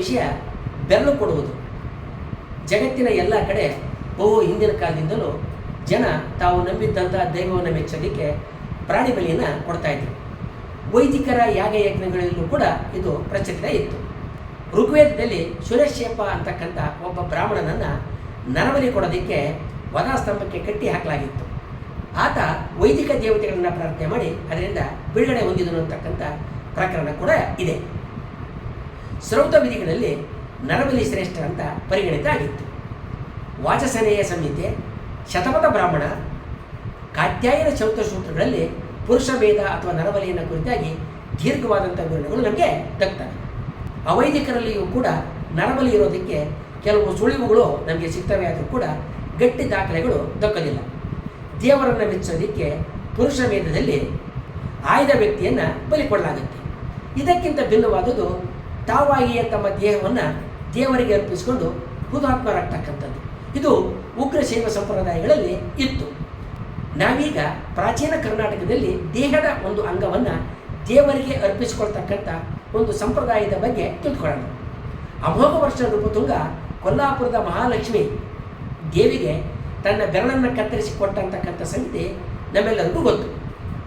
ವಿಷಯ ಬೆರಳು ಕೊಡುವುದು. ಜಗತ್ತಿನ ಎಲ್ಲ ಕಡೆ ಬಹು ಹಿಂದಿನ ಕಾಲದಿಂದಲೂ ಜನ ತಾವು ನಂಬಿದ್ದಂತಹ ದೈವವನ್ನು ಮೆಚ್ಚಲಿಕ್ಕೆ ಪ್ರಾಣಿ ಬಲಿಯನ್ನು ಕೊಡ್ತಾ ಇದ್ರು. ವೈದಿಕರ ಯಾಗ ಯಜ್ಞಗಳಲ್ಲೂ ಕೂಡ ಇದು ಪ್ರಚಲಿತ ಇತ್ತು. ಋಗ್ವೇದದಲ್ಲಿ ಸುರೇಶೇಪ ಅಂತಕ್ಕಂಥ ಒಬ್ಬ ಬ್ರಾಹ್ಮಣನನ್ನು ನರಬಲಿ ಕೊಡೋದಕ್ಕೆ ವಧಾಸ್ತಂಭಕ್ಕೆ ಕಟ್ಟಿ ಹಾಕಲಾಗಿತ್ತು. ಆತ ವೈದಿಕ ದೇವತೆಗಳನ್ನು ಪ್ರಾರ್ಥನೆ ಮಾಡಿ ಅದರಿಂದ ಬಿಡುಗಡೆ ಹೊಂದಿದನು ಅಂತಕ್ಕಂಥ ಪ್ರಕರಣ ಕೂಡ ಇದೆ. ಶ್ರೌತ ವಿಧಿಗಳಲ್ಲಿ ನರಬಲಿ ಶ್ರೇಷ್ಠ ಅಂತ ಪರಿಗಣಿತ ಆಗಿತ್ತು ವಾಚಸನೇಯ ಸಂಹಿತೆ, ಶತಪಥ ಬ್ರಾಹ್ಮಣ, ಕಾತ್ಯಾಯನ ಚೌತ ಸೂತ್ರಗಳಲ್ಲಿ ಪುರುಷ ಭೇದ ಅಥವಾ ನರಬಲಿಯನ್ನು ಕುರಿತಾಗಿ ದೀರ್ಘವಾದಂಥ ವಿವರಣೆಗಳು ನಮಗೆ ದಕ್ತವೆ. ಅವೈದಿಕರಲ್ಲಿಯೂ ಕೂಡ ನರಬಲಿ ಇರೋದಕ್ಕೆ ಕೆಲವು ಸುಳಿವುಗಳು ನಮಗೆ ಸಿಗ್ತವೆ, ಆದರೂ ಕೂಡ ಗಟ್ಟಿ ದಾಖಲೆಗಳು ದಕ್ಕಲಿಲ್ಲ. ದೇವರನ್ನು ಮೆಚ್ಚೋದಕ್ಕೆ ಪುರುಷ ಭೇದದಲ್ಲಿ ಆಯ್ದ ವ್ಯಕ್ತಿಯನ್ನು ಬಲಿ ಇದಕ್ಕಿಂತ ಭಿನ್ನವಾದುದು ತಾವಾಗಿಯೇ ತಮ್ಮ ದೇಹವನ್ನು ದೇವರಿಗೆ ಅರ್ಪಿಸಿಕೊಂಡು ಹುತಾತ್ಮರಾಗ್ತಕ್ಕಂಥದ್ದು ಇದು ಉಗ್ರ ಶೈವ ಸಂಪ್ರದಾಯಗಳಲ್ಲಿ ಇತ್ತು. ನಾವೀಗ ಪ್ರಾಚೀನ ಕರ್ನಾಟಕದಲ್ಲಿ ದೇಹದ ಒಂದು ಅಂಗವನ್ನು ದೇವರಿಗೆ ಅರ್ಪಿಸಿಕೊಳ್ತಕ್ಕಂಥ ಒಂದು ಸಂಪ್ರದಾಯದ ಬಗ್ಗೆ ತಿಳ್ಕೊಳ್ಳೋಣ. ಅಮೋಘ ವರ್ಷ ರೂಪತುಂಗ ಕೊಲ್ಲಾಪುರದ ಮಹಾಲಕ್ಷ್ಮಿ ದೇವಿಗೆ ತನ್ನ ಬೆರಳನ್ನು ಕತ್ತರಿಸಿ ಕೊಟ್ಟಂತಕ್ಕಂಥ ಸಂಗತಿ ನಮ್ಮೆಲ್ಲರಿಗೂ ಗೊತ್ತು.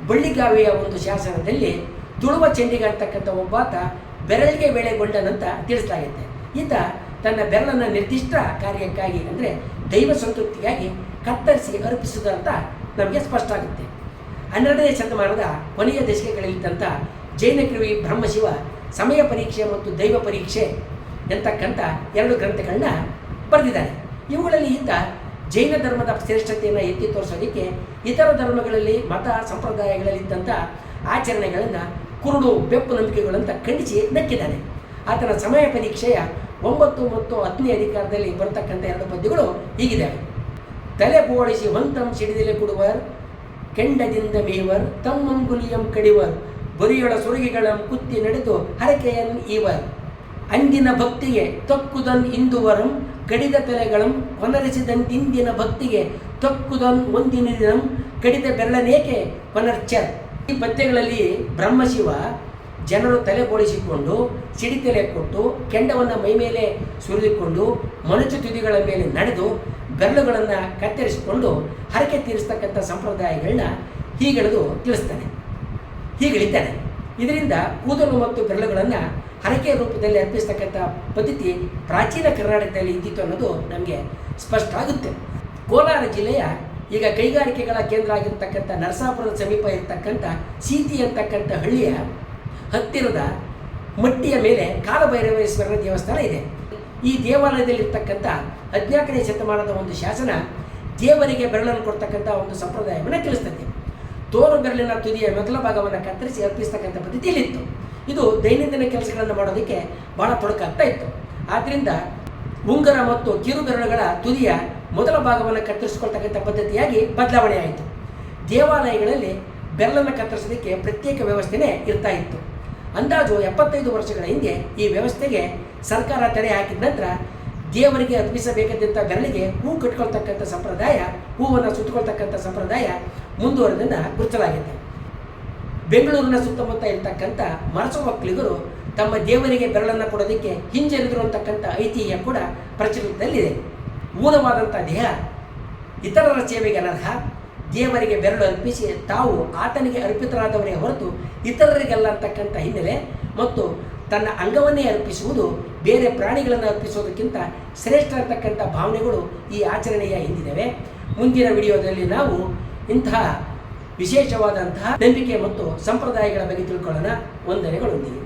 ಬಳ್ಳಿಗಾವಿಯ ಒಂದು ಶಾಸನದಲ್ಲಿ ತುಳುವ ಚೆಂಡಿಗೆ ಅಂತಕ್ಕಂಥ ಒಬ್ಬಾತ ಬೆರಳಿಗೆ ವೇಳೆಗೊಂಡನಂತ ತಿಳಿಸಲಾಗುತ್ತೆ ಈತ ತನ್ನ ಬೆರಳನ್ನು ನಿರ್ದಿಷ್ಟ ಕಾರ್ಯಕ್ಕಾಗಿ ಅಂದರೆ ದೈವ ಸಂತೃಪ್ತಿಗಾಗಿ ಕತ್ತರಿಸಿ ಅರ್ಪಿಸುವುದಂತ ನಮಗೆ ಸ್ಪಷ್ಟ ಆಗುತ್ತೆ. ಹನ್ನೆರಡನೇ ಶತಮಾನದ ಕೊನೆಯ ದಶಕಗಳಲ್ಲಿದ್ದಂಥ ಜೈನಕವಿ ಬ್ರಹ್ಮಶಿವ ಸಮಯ ಪರೀಕ್ಷೆ ಮತ್ತು ದೈವ ಪರೀಕ್ಷೆ ಎಂತಕ್ಕಂಥ ಎರಡು ಗ್ರಂಥಗಳನ್ನ ಬರೆದಿದ್ದಾರೆ. ಇವುಗಳಲ್ಲಿ ಈತ ಜೈನ ಧರ್ಮದ ಶ್ರೇಷ್ಠತೆಯನ್ನು ಎತ್ತಿ ತೋರಿಸೋದಕ್ಕೆ ಇತರ ಧರ್ಮಗಳಲ್ಲಿ ಮತ ಸಂಪ್ರದಾಯಗಳಲ್ಲಿದ್ದಂಥ ಆಚರಣೆಗಳನ್ನು ಕುರುಡು ಬೆಪ್ಪು ನಂಬಿಕೆಗಳಂತ ಖಂಡಿಸಿ ನಕ್ಕಿದ್ದಾನೆ ಆತನ ಸಮಯ ಪರೀಕ್ಷೆಯ ಒಂಬತ್ತು ಮತ್ತು ಹತ್ತನೇ ಅಧಿಕಾರದಲ್ಲಿ ಬರತಕ್ಕಂಥ ಎರಡು ಪದ್ಯಗಳು ಹೀಗಿದ್ದಾವೆ ತಲೆ ಬೋಳಿಸಿ ಹೊಂತಂ ಸಿಡಿದಿಲೆ ಕೊಡುವರ್, ಕೆಂಡದಿಂದ ಮೇವರ್ ತಮ್ಮಂಗುಲಿಯಂ ಕಡಿವರ್, ಬರಿಯೊಳ ಸುರುಗಿಗಳ ಕುತ್ತಿ ನಡೆದು ಹರಕೆಯನ್ ಈವರ್. ಅಂದಿನ ಭಕ್ತಿಗೆ ತೊಕ್ಕುದನ್ ಇಂದುವರಂ, ಕಡಿದ ತಲೆಗಳಂ ಕೊನರಿಸಿದಂತಿಂದಿನ ಭಕ್ತಿಗೆ ತೊಕ್ಕುದನ್ ಒಂದಿನ ದಿನಂ ಕಡಿದ ಬೆರಳನೇಕೆ ಕೊನರ್ಚರ್ ಈ ಪದ್ಯಗಳಲ್ಲಿ ಬ್ರಹ್ಮಶಿವ ಜನರು ತಲೆ ಬೋಳಿಸಿಕೊಂಡು ಸಿಡಿತಲೆ ಕೊಟ್ಟು, ಕೆಂಡವನ್ನು ಮೈ ಮೇಲೆ ಸುರಿದುಕೊಂಡು, ಮನುಷ್ಯ ತುದಿಗಳ ಮೇಲೆ ನಡೆದು, ಬೆರಳುಗಳನ್ನು ಕತ್ತರಿಸಿಕೊಂಡು ಹರಕೆ ತೀರಿಸ್ತಕ್ಕಂಥ ಸಂಪ್ರದಾಯಗಳನ್ನ ಹೀಗೆಳೆದು ತಿಳಿಸ್ತಾನೆ. ಹೀಗೆಳಿದ್ದಾನೆ. ಇದರಿಂದ ಕೂದಲು ಮತ್ತು ಬೆರಳುಗಳನ್ನು ಹರಕೆ ರೂಪದಲ್ಲಿ ಅರ್ಪಿಸ್ತಕ್ಕಂಥ ಪದ್ಧತಿ ಪ್ರಾಚೀನ ಕರ್ನಾಟಕದಲ್ಲಿ ಇದ್ದಿತ್ತು ಅನ್ನೋದು ನಮಗೆ ಸ್ಪಷ್ಟ ಆಗುತ್ತೆ. ಕೋಲಾರ ಜಿಲ್ಲೆಯ ಈಗ ಕೈಗಾರಿಕೆಗಳ ಕೇಂದ್ರ ಆಗಿರ್ತಕ್ಕಂಥ ನರಸಾಪುರದ ಸಮೀಪ ಇರತಕ್ಕಂಥ ಸೀತಿ ಅಂತಕ್ಕಂಥ ಹಳ್ಳಿಯ ಹತ್ತಿರದ ಮಟ್ಟಿಯ ಮೇಲೆ ಕಾಲಭೈರವೇಶ್ವರನ ದೇವಸ್ಥಾನ ಇದೆ. ಈ ದೇವಾಲಯದಲ್ಲಿರ್ತಕ್ಕಂಥ ಹದಿನಾಲ್ಕನೇ ಶತಮಾನದ ಒಂದು ಶಾಸನ ದೇವರಿಗೆ ಬೆರಳನ್ನು ಕೊಡ್ತಕ್ಕಂಥ ಒಂದು ಸಂಪ್ರದಾಯವನ್ನು ತಿಳಿಸ್ತದೆ. ತೋರು ಬೆರಳಿನ ತುದಿಯ ಮೊದಲ ಭಾಗವನ್ನು ಕತ್ತರಿಸಿ ಅರ್ಪಿಸ್ತಕ್ಕಂಥ ಪದ್ಧತಿಯಲ್ಲಿತ್ತು. ಇದು ದೈನಂದಿನ ಕೆಲಸಗಳನ್ನು ಮಾಡೋದಕ್ಕೆ ಬಹಳ ತೊಡಕಾಗ್ತಾ ಇತ್ತು. ಆದ್ದರಿಂದ ಉಂಗರ ಮತ್ತು ಕಿರುಬೆರಳುಗಳ ತುದಿಯ ಮೊದಲ ಭಾಗವನ್ನು ಕತ್ತರಿಸಿಕೊಳ್ತಕ್ಕಂಥ ಪದ್ಧತಿಯಾಗಿ ಬದಲಾವಣೆ ಆಯಿತು. ದೇವಾಲಯಗಳಲ್ಲಿ ಬೆರಳನ್ನು ಕತ್ತರಿಸೋದಕ್ಕೆ ಪ್ರತ್ಯೇಕ ವ್ಯವಸ್ಥೆನೇ ಇರ್ತಾ ಇತ್ತು. ಅಂದಾಜು ಎಪ್ಪತ್ತೈದು ವರ್ಷಗಳ ಹಿಂದೆ ಈ ವ್ಯವಸ್ಥೆಗೆ ಸರ್ಕಾರ ತಡೆ ಹಾಕಿದ ನಂತರ ದೇವರಿಗೆ ಅರ್ಪಿಸಬೇಕಾದಂಥ ಬೆರಳಿಗೆ ಹೂ ಕಟ್ಕೊಳ್ತಕ್ಕಂಥ ಸಂಪ್ರದಾಯ, ಹೂವನ್ನು ಸುತ್ತಕೊಳ್ತಕ್ಕಂಥ ಸಂಪ್ರದಾಯ ಮುಂದುವರೆದನ್ನು ಗುರುತಲಾಗಿದೆ ಬೆಂಗಳೂರಿನ ಸುತ್ತಮುತ್ತ ಇರ್ತಕ್ಕಂಥ ಮರಸು ಮಕ್ಕಳಿಗರು ತಮ್ಮ ದೇವರಿಗೆ ಬೆರಳನ್ನು ಕೊಡೋದಕ್ಕೆ ಹಿಂಜರಿದ್ರು ಅಂತಕ್ಕಂಥ ಐತಿಹ್ಯ ಕೂಡ ಪ್ರಚಲಿತದಲ್ಲಿದೆ. ಊನವಾದಂಥ ದೇಹ. ಇತರರ ಸೇವೆಗೆ ಅನರ್ಹ. ದೇವರಿಗೆ ಬೆರಳು ಅರ್ಪಿಸಿ ತಾವು ಆತನಿಗೆ ಅರ್ಪಿತರಾದವರೇ ಹೊರತು ಇತರರಿಗೆಲ್ಲ ಅಂತಕ್ಕಂಥ ಹಿನ್ನೆಲೆ ಮತ್ತು ತನ್ನ ಅಂಗವನ್ನೇ ಅರ್ಪಿಸುವುದು, ಬೇರೆ ಪ್ರಾಣಿಗಳನ್ನು ಅರ್ಪಿಸುವುದಕ್ಕಿಂತ ಶ್ರೇಷ್ಠ ಅಂತಕ್ಕಂಥ ಭಾವನೆಗಳು ಈ ಆಚರಣೆಯ ಹಿಂದಿದ್ದಾವೆ ಮುಂದಿನ ವಿಡಿಯೋದಲ್ಲಿ ನಾವು ಇಂತಹ ವಿಶೇಷವಾದಂತಹ ನಂಬಿಕೆ ಮತ್ತು ಸಂಪ್ರದಾಯಗಳ ಬಗ್ಗೆ ತಿಳ್ಕೊಳ್ಳೋಣ. ವಂದನೆಗಳೊಂದಿಗೆ